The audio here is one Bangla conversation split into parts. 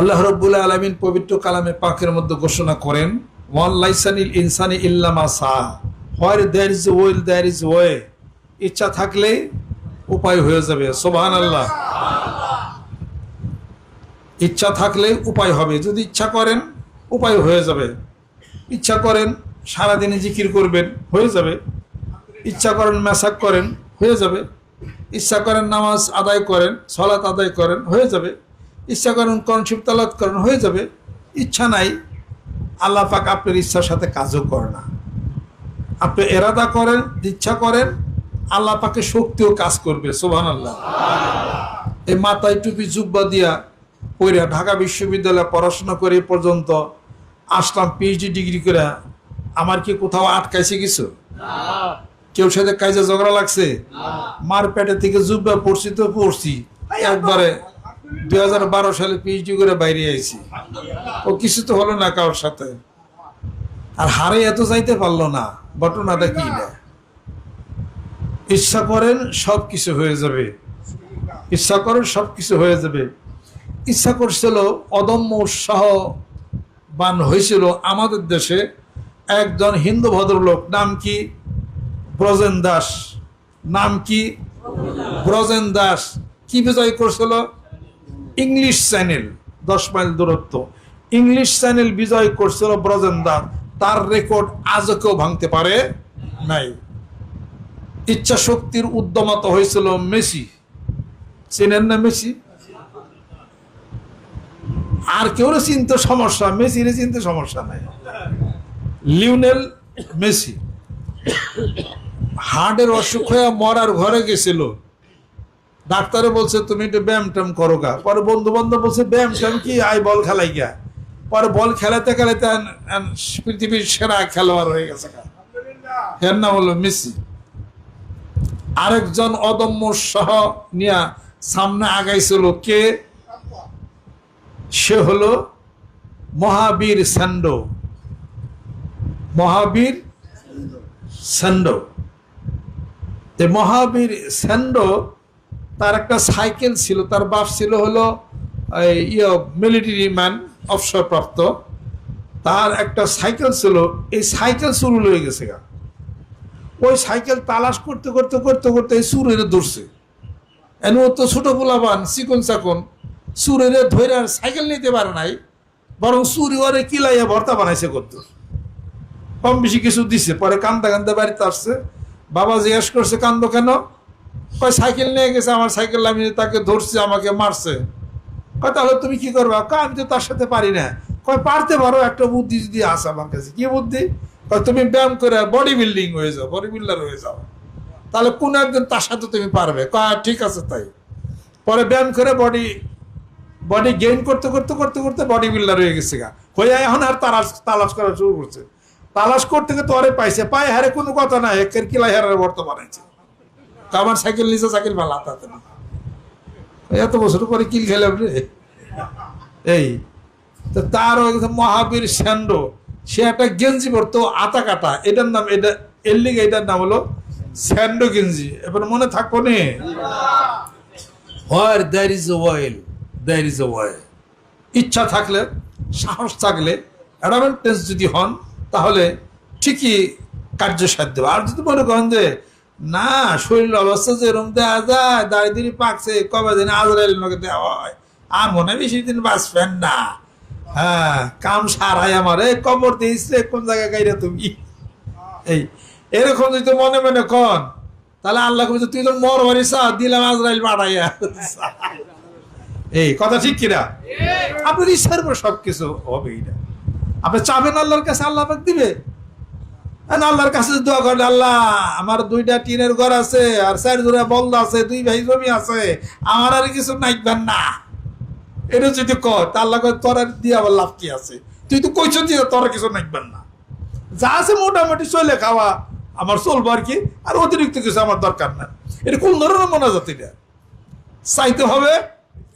আল্লাহ রব্বুল আলমিন পবিত্র কালামে পাকের মধ্যে ঘোষণা করেন ওয়ান লাইসানিল ইনসানি ইল্লামা সা where there is will there is way. ইচ্ছা থাকলে উপায় হয়ে যাবে। সোবাহান আল্লাহ ইচ্ছা থাকলে উপায় হবে। যদি ইচ্ছা করেন, উপায় হয়ে যাবে। ইচ্ছা করেন, সারাদিনে জিকির করবেন, হয়ে যাবে। ইচ্ছা করেন মেসাক করেন, হয়ে যাবে। ইচ্ছা করেন, নামাজ আদায় করেন সলাত আদায় করেন, হয়ে যাবে। ইচ্ছা করেন কনসিপ তালাত করেন, হয়ে যাবে। ইচ্ছা নাই, আল্লাহ পাক আপনার ইচ্ছার সাথে কাজও করে না। আপনি এরাদা করেন ইচ্ছা করেন, আল্লাহ পাকে শক্তিও কাজ করবে সোভান আল্লাহ এই মাথায় টুপি, জুব্বা দিয়া পড়ে ঢাকা বিশ্ববিদ্যালয়ে পড়াশোনা করে পর্যন্ত আসলাম পিএইচডি ডিগ্রি করে। আমার কি কোথাও আটকাইছে কিছু? কেউ সাথে কাজে ঝগড়া লাগছে? মার পেটে থেকে জুব্বা পড়ছি তো পড়ছি। একবারে দুই হাজার বারো সালে পিএইচডি করে বাইরে আইছি। ও কিছু তো হলো না কারোর সাথে। আর হারে এত যাইতে পারল না, ঘটনাটা কি না? ইচ্ছা করেন সব কিছু হয়ে যাবে। ইচ্ছা করেন সব কিছু হয়ে যাবে। ইচ্ছা করছিল, অদম্য উৎসাহবান হয়েছিল আমাদের দেশে। একজন হিন্দু ভদ্রলোক, নাম কি? ব্রজেন দাস। নাম কি? ব্রজেন দাস। কি বিজয় করছিল? ইংলিশ চ্যানেল, দশ মাইল দূরত্ব। ইংলিশ চ্যানেল বিজয় করছিল ব্রজেন তার রেকর্ড আজও কেউ ভাঙতে পারে নাই। ইচ্ছা শক্তির উদ্যমতা হয়েছিল মেসি। চেনেন না মেসি? আর কেউ চিনতে সমস্যা? মেসির চিনতে সমস্যা নাই। Lionel Messi. হার্টের অসুখ হয়ে মরার ঘরে গেছিল। ডাক্তারে বলছে, তুমি একটু ব্যায়াম করো গা। পরে বন্ধু বান্ধব বলছে, ব্যায়াম কি? আই বল খেলাই গা। পরে বল খেলাতে খেলাতে পৃথিবীর সেরা খেলোয়াড় হয়ে গেছে এর নাম হলো মেসি। আরেকজন অদম্য সহ নিয়া সামনে আগাইছিল কে? সে হলো Mahabir Sandow. Mahabir Sandow. Mahabir Sandow তার একটা সাইকেল ছিল, তার বাপ ছিল হলো ইয়ে মিলিটারি ম্যান অবসরপ্রাপ্ত তার একটা সাইকেল ছিল, এই সাইকেল শুরু হয়ে গেছে গা। ওই সাইকেল তালাশ করতে করতে করতে করতে এই সুরের ধরছে। এন ও তো ছোট পোলাবান চিকন চাকন সুরের ধরে আর সাইকেল নিতে পারে নাই, বরং সুরি ওরে কিলাইয়া ভর্তা বানাইছে করতো। কম বেশি কিছু দিছে, পরে কান্দা কান্দা বাড়িতে আসছে। বাবা জিজ্ঞেস করছে, কান্দো কেন? কয়, সাইকেল নিয়ে গেছে, আমার সাইকেল আমি তাকে ধরছি, আমাকে মারছে। কয়, তাহলে তুমি কি করবা? কয়, আমি তো তার সাথে পারি না। কয়, পারতে পারো, একটা বুদ্ধি যদি আসে আমার কাছে। কি বুদ্ধি? কয়, তুমি ব্যায়াম করে বডি বিল্ডিং হয়ে যাও বডি বিল্ডার হয়ে যাও। তাহলে কোন একদিন তার সাথে তুমি পারবে। কয় ঠিক আছে, তাই। পরে ব্যায়াম করে বডি বডি গেইন করতে করতে করতে করতে বডি বিল্ডার হয়ে গেছে গা। হয়ে এখন আর তালাশ তালাশ করা শুরু করছে। তালাশ করতে করতে ওরে পাইছে। পায়ে হারে কোনো কথা নাই, একের কিলাই হারের বর্তমানে আমার সাইকেল নিচে সাইকেল ভালো হাতাতে না এত বছর পরে কিল খেলাম রে। এই, তো তার মহাবীর স্যান্ড, সে একটা গেঞ্জি পরতো, আতা কাটা। এটার নাম, এটা, এর লিগে এটার নাম হলো স্যান্ডো গেঞ্জি। এবার মনে থাকব নে। Where there is will there is a way ইচ্ছা থাকলে, সাহস থাকলে অ্যাডামেন্টেন্স যদি হন, তাহলে ঠিকই কার্যসাধ্য। আর যদি মনে করেন যে না শরীর অবস্থা যেরকম দেওয়া যায় দিনই পাকছে কবে দিন আজরাইল আমাকে দেওয়া হয়। আর মনে বেশি দিন বাঁচবেন না। হ্যাঁ কাম সারাই আমার এই কবর দিয়েছে কোন জায়গায় গাইরা তুমি? এই এরকম যদি মনে মনে কন তাহলে আল্লাহ কবি তুই তো মর বাড়ি চা দিলাম আজরাইল পাঠাইয়া এই কথা ঠিক কিনা? আপনার ইচ্ছার উপর সবকিছু হবে এটা আপনি চাবেন আল্লাহর কাছে আল্লাহ দিবে? আল্লাহর কাছে দোয়া করেন, আল্লাহ, আমার দুইটা টিনের ঘর আছে আর চার জোড়া বলদ আছে, দুই ভাই জমি আছে, আমার আর কিছু নাইবেন না। এটা যদি কর তা আল্লাহ তোর আর দিয়ে আবার লাভ কি আছে? তুই তো কইছ যে তোর কিছু নাইবেন না। যা আছে মোটামুটি চলে খাওয়া, আমার চলবো আর কি, আর অতিরিক্ত কিছু আমার দরকার না এটা কোন ধরনের মোনাজাত এটা? চাইতে হবে,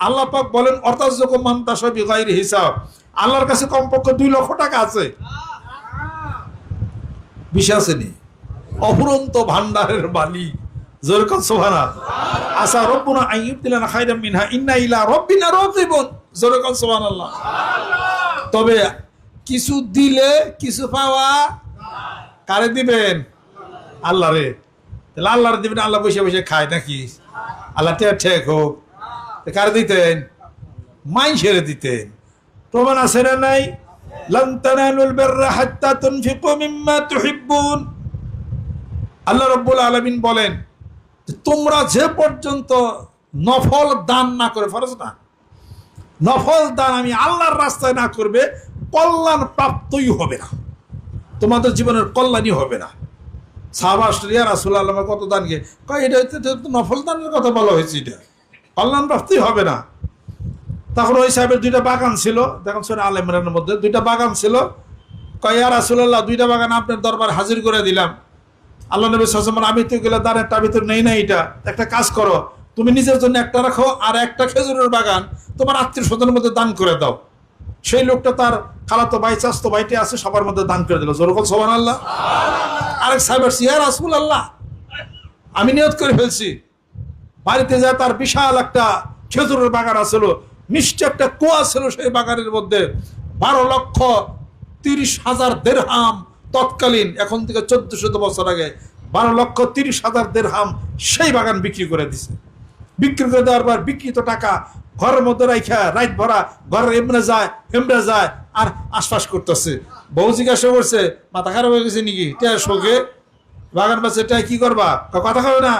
আল্লাহ পাক বলেন, অর্থাৎ যখন মান্তাসা বিগাইর হিসাব, আল্লাহর কাছে কমপক্ষে দুই লক্ষ টাকা আছে। বেশি আসেনি অফুরন্ত ভান্ডারের মালিক। যেরকম সোহানা আসা রব্বুনা আইয়ুব দিলানা খাইরাম মিনহা, ইন্না ইলা রব্বিনা রাজিবুন জোরে কন সুবহানাল্লাহ। তবে কিছু দিলে, কিছু পাওয়া কারে দিবেন? আল্লাহ রে। তাহলে আল্লাহর দিবেন, আল্লাহ বসে বসে খায় নাকি? আল্লাহ ঠেক ঠেক হোক। কারে দিতেন? মাই ছেড়ে দিতেন। প্রমাণ আছে না নাই? তুনফিকু মিম্মা তুহিব্বুন আল্লাহ রাব্বুল আলামিন বলেন তোমরা যে পর্যন্ত নফল দান না করে, ফরজ না, নফল দান আমি আল্লাহর রাস্তায় না করবে কল্যাণ প্রাপ্তই হবে না। তোমাদের জীবনের কল্যাণই হবে না। সাহাবা অস্ট্রেলিয়া রাসুল আলমা কত দান গে? কয়, এটা নফল দানের কথা বলা হয়েছে এটা। কল্যাণ প্রাপ্তি হবে না। তখন ওই সাহেবের দুইটা বাগান ছিল, দেখুন শোনে আল ইমরানের মধ্যে দুইটা বাগান ছিল। কয় রাসুল্লাহ দুইটা বাগান আপনার দরবার হাজির করে দিলাম। আল্লাহ নবী সাসমান আমি তো গেলে দাঁড় একটা ভিতর নেই না এটা। একটা কাজ করো, তুমি নিজের জন্য একটা রাখো আর একটা খেজুরের বাগান তোমার আত্মীয় স্বজনের মধ্যে দান করে দাও। সেই লোকটা তার খালাতো ভাই চাস্তো ভাইটি আছে, সবার মধ্যে দান করে দিল। জোরকল সোহান আল্লাহ আরেক সাহেবের সিয়ার রাসুল আল্লাহ আমি নিয়ত করে ফেলছি। বাড়িতে যায়, তার বিশাল একটা খেজুরের বাগান আছিল মিষ্টি একটা কুয়া ছিল সেই বাগানের মধ্যে বারো লক্ষ তিরিশ হাজার দেড়হাম তৎকালীন, এখন থেকে চোদ্দ শত বছর আগে বারো লক্ষ তিরিশ হাজার দেড়হাম সেই বাগান বিক্রি করে দিছে। বিক্রি করে দেওয়ার পর বিক্রিত টাকা ঘরের মধ্যে রাইখা রাইট ভরা, ঘরের এমনে যায় এমনে যায়, আর আশপাশ করতেছে। বউ জিজ্ঞাসা করছে, মাথা খারাপ হয়ে গেছে নাকি? টেয়া শোকে বাগান বাসে টেয়া কি করবা? কথা খাবে না।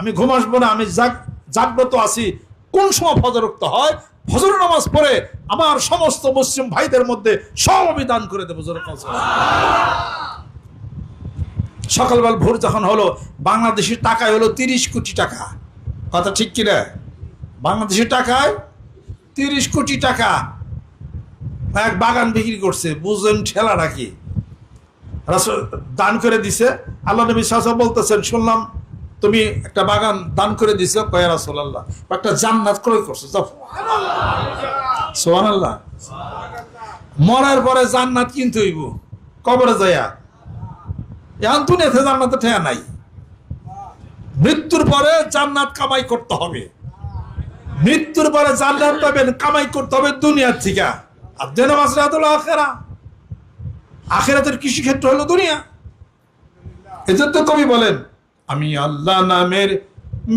আমি ঘুম আসব না, আমি জাগ জাগ্রত আছি। কোন সময় ফজরক্ত হয়? ফজর নামাজ পড়ে আমার সমস্ত মুসলিম ভাইদের মধ্যে সব করে দেবো সকালবেলা ভোর যখন হলো বাংলাদেশের টাকায় হলো তিরিশ কোটি টাকা। কথা ঠিক কিনা বাংলাদেশের টাকায় তিরিশ কোটি টাকা। এক বাগান বিক্রি করছে, বুঝলেন ঠেলা কি? রাসূল দান করে দিছে। আল্লাহ নবী সাহা বলতেছেন, শুনলাম তুমি একটা বাগান দান করে দিছো কয়া রাসুল আল্লাহ একটা জান্নাত ক্রয় করছ সোহান আল্লাহ মরার পরে জান্নাত কিনতে হইব। কবরে যাইয়া। এখন দুনিয়াতে জান্নাতে ঠেয়া নাই। মৃত্যুর পরে জান্নাত কামাই করতে হবে। মৃত্যুর পরে জান্নাত পাবেন কামাই করতে হবে দুনিয়ার থেকে। আর দেন মাসরাতুল আখেরা। আখেরাতের কৃষিক্ষেত্র হলো দুনিয়া। এজন্য কবি বলেন আমি আল্লাহ নামের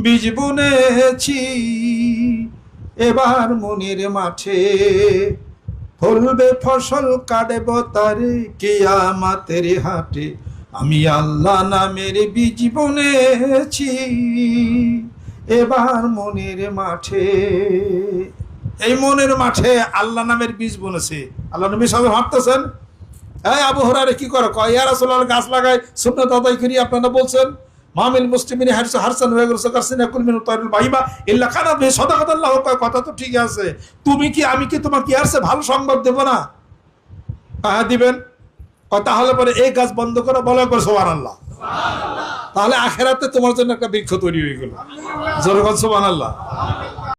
বীজ বুনেছি। এবার মনির মাঠে ফলবে, ফসল কাটব তারে কেয়ামাতের হাটে। আমি আল্লাহ নামের বীজ বুনেছি। এবার মনের মাঠে, এই মনের মাঠে আল্লাহ নামের বীজ বুনেছে। আল্লাহ নবী সবাই ভাবতেছেন হ্যাঁ আবু হরারে কি করো কয়? ইয়া রাসূলুল্লাহ, গাছ লাগায় সুন্নাত আদায় করি, আপনারা বলছেন মামিল মুসলিমিন হারসা, হারসান হয়ে গেছে কারসিন কুল মিন তাইরুল বাহিমা। ইল্লা কানা বি সাদাকাতাল্লাহ কথা তো ঠিক আছে। তুমি কি, আমি কি তোমার কি আসছে ভালো সংবাদ দেব না? হ্যাঁ দিবেন। তাহলে পরে এই গাছ বন্ধ করে, বলা করে সুবহানাল্লাহ। তাহলে আখেরাতে তোমার জন্য একটা বৃক্ষ তৈরি হয়ে গেল। জোর সোহান সুবহানাল্লাহ।